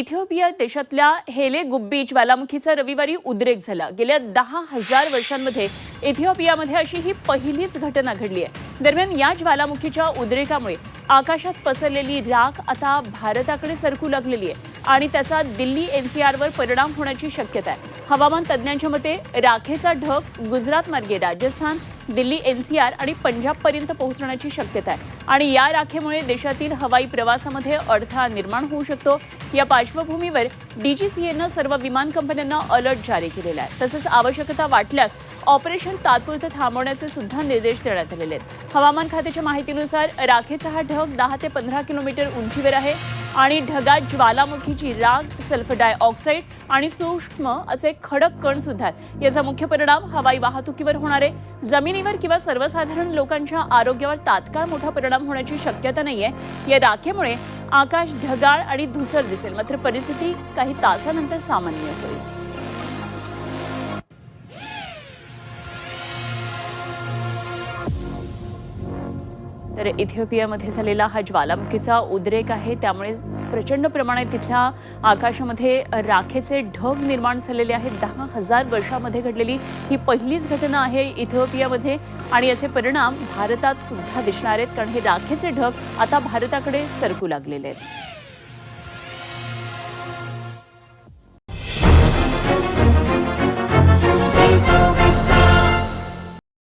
Ethiopia देशातल्या हेले गुब्बी ज्वालामुखीचा रविवारी उद्रेक झाला. गेल्या दहा हजार वर्षांमध्ये इथिओपियामध्ये अशी ही पहिलीच घटना घडली आहे. दरम्यान या ज्वालामुखीच्या उद्रेकामुळे आकाशात पसरलेली राख आता भारताकडे सरकू लागलेली आहे आणि त्याचा दिल्ली एनसीआरवर परिणाम होण्याची शक्यता आहे. हवामान तज्ज्ञांच्या मते राखेचा ढग गुजरात मार्गे राजस्थान दिल्ली एनसीआर आणि पंजाबपर्यंत पोहोचण्याची शक्यता आहे. आणि या राखेमुळे देशातील हवाई प्रवासामध्ये अडथळा निर्माण होऊ शकतो. या पार्श्वभूमीवर डीजीसीएनं सर्व विमान कंपन्यांना अलर्ट जारी केलेला आहे. तसंच आवश्यकता वाटल्यास ऑपरेशन तात्पुरतं थांबवण्याचे सुद्धा निर्देश देण्यात आलेले आहेत. हवामान खात्याच्या माहितीनुसार राखेचा हा ढग दहा ते पंधरा किलोमीटर उंचीवर आहे आणि ढगात ज्वालामुखीची राग सल्फर डायऑक्साईड आणि सूक्ष्म असे खडक कण सुद्धा आहेत. याचा मुख्य परिणाम हवाई वाहतुकीवर होणार आहे. जमिनीवर किंवा सर्वसाधारण लोकांच्या आरोग्यावर तात्काळ मोठा परिणाम होण्याची शक्यता नाहीये. या राखेमुळे आकाश ढगाळ आणि धुसर दिसेल. मात्र परिस्थिती काही तासानंतर सामान्य होईल. तर इथिओपियामध्ये झालेला हा ज्वालामुखीचा उद्रेक आहे. त्यामुळे प्रचंड प्रमाणात तिथल्या आकाशामध्ये राखेचे ढग निर्माण झालेले आहेत. दहा हजार वर्षामध्ये घडलेली ही पहिलीच घटना आहे इथिओपियामध्ये आणि याचे परिणाम भारतात सुद्धा दिसणार आहेत. कारण हे राखेचे ढग आता भारताकडे सरकू लागलेले आहेत.